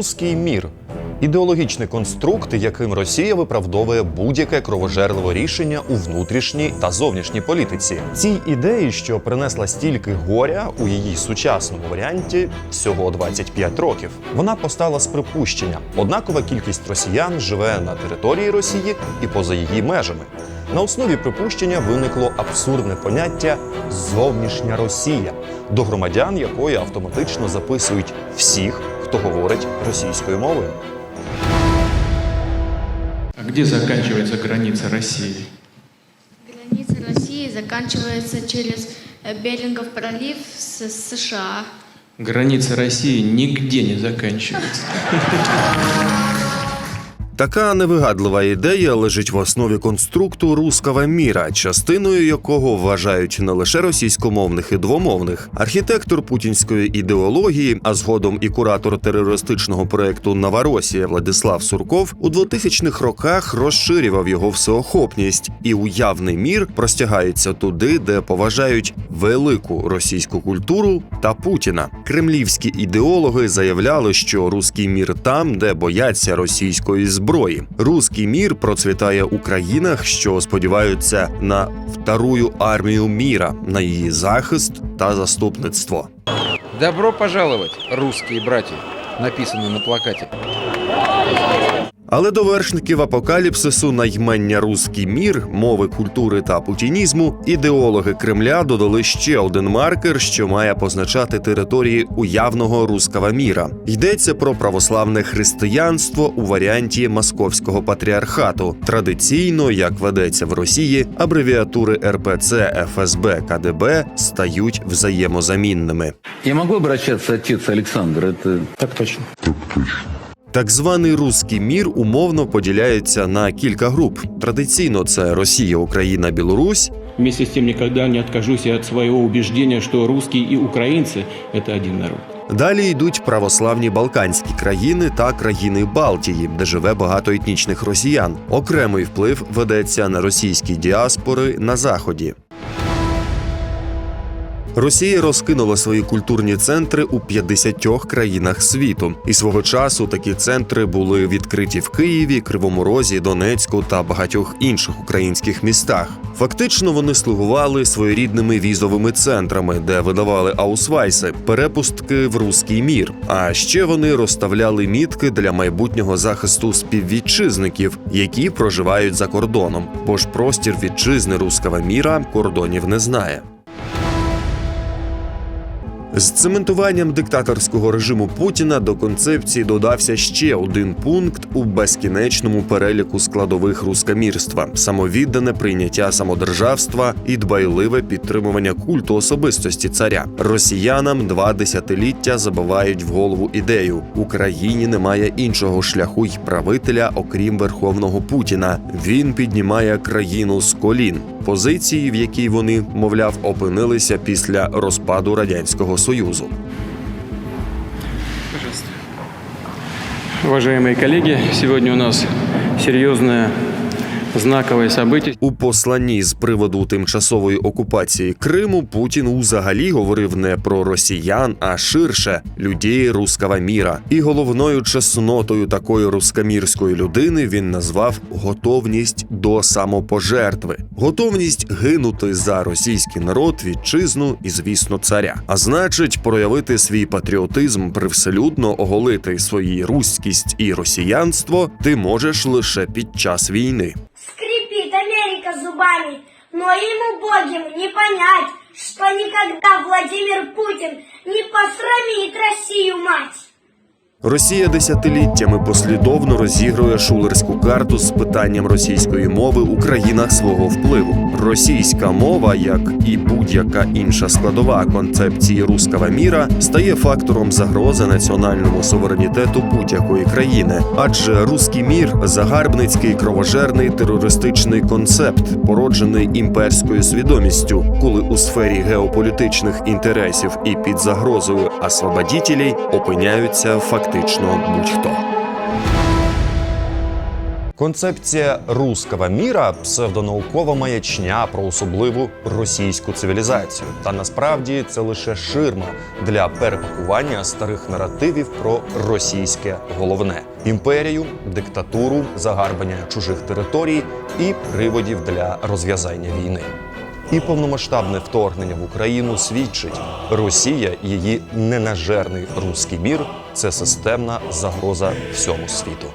Руський мір ідеологічний конструкт, яким Росія виправдовує будь-яке кровожерливе рішення у внутрішній та зовнішній політиці. Цій ідеї, що принесла стільки горя у її сучасному варіанті, всього 25 років. Вона постала з припущення: однакова кількість росіян живе на території Росії і поза її межами. На основі припущення виникло абсурдне поняття зовнішня Росія, до громадян якої автоматично записують всіх, хто говорить російською мовою. А где заканчивается граница России? Граница России заканчивается через э, Берингов пролив с США. Граница России нигде не заканчивается. Така невигадлива ідея лежить в основі конструкту руского міра, частиною якого вважають не лише російськомовних і двомовних. Архітектор путінської ідеології, а згодом і куратор терористичного проекту Новоросія Владислав Сурков у 2000-х роках розширював його всеохопність, і уявний мір простягається туди, де поважають велику російську культуру та Путіна. Кремлівські ідеологи заявляли, що руський мір там, де бояться російської зброї. Руський мір процвітає у країнах, що сподіваються на вторую армію міра, на її захист та заступництво. Добро пожаловать, русские братья, написано на плакате. Але до вершників апокаліпсису наймення руський мір, мови культури та путінізму ідеологи Кремля додали ще один маркер, що має позначати території уявного руского міра. Йдеться про православне християнство у варіанті московського патріархату. Традиційно, як ведеться в Росії, абревіатури РПЦ, ФСБ, КДБ стають взаємозамінними. Я могу обращаться отец Александр? Это Так точно. Так званий руський мір умовно поділяється на кілька груп. Традиційно це Росія, Україна, Білорусь. Вместе с тем никогда не откажусь и от своего убеждения, что русские и украинцы – это один народ. Далі йдуть православні Балканські країни та країни Балтії, де живе багато етнічних росіян. Окремий вплив ведеться на російські діаспори на заході. Росія розкинула свої культурні центри у 50 країнах світу, і свого часу такі центри були відкриті в Києві, Кривому Розі, Донецьку та багатьох інших українських містах. Фактично вони слугували своєрідними візовими центрами, де видавали аусвайси, перепустки в руський мір. А ще вони розставляли мітки для майбутнього захисту співвітчизників, які проживають за кордоном, бо ж простір вітчизни руського міра кордонів не знає. З цементуванням диктаторського режиму Путіна до концепції додався ще один пункт у безкінечному переліку складових рускомірства: самовіддане прийняття самодержавства і дбайливе підтримування культу особистості царя. Росіянам два десятиліття забивають в голову ідею: Україні немає іншого шляху й правителя, окрім верховного Путіна. Він піднімає країну з колін. Позиції, в якій вони, мовляв, опинилися після розпаду радянського союзу. уважаємо коллеги, сегодня у нас серьезное знаковое событие. У посланні з приводу тимчасової окупації Криму Путін узагалі говорив не про росіян, а ширше людей руского міра. І головною чеснотою такої рускомірської людини він назвав готовність до самопожертви, готовність гинути за російський народ, вітчизну і, звісно, царя. А значить, проявити свій патріотизм, привселюдно оголити свої руськість і росіянство ти можеш лише під час війни. Америка но им убогим не понять, что никогда Владимир Путин не посрамит Россию мать. Росія десятиліттями послідовно розігрує шулерську карту з питанням російської мови у країнах свого впливу. Російська мова, як і будь-яка інша складова концепції руского міра, стає фактором загрози національному суверенітету будь-якої країни. Адже руський мір загарбницький кровожерний терористичний концепт, породжений імперською свідомістю, коли у сфері геополітичних інтересів і під загрозою освободітелей опиняються фактично будь-хто. Концепція руского міра псевдонаукова маячня про особливу російську цивілізацію. Та насправді це лише ширма для перепакування старих наративів про російське головне імперію, диктатуру, загарбання чужих територій і приводів для розв'язання війни. І повномасштабне вторгнення в Україну свідчить, Росія, її ненажерний руський мір це системна загроза всьому світу.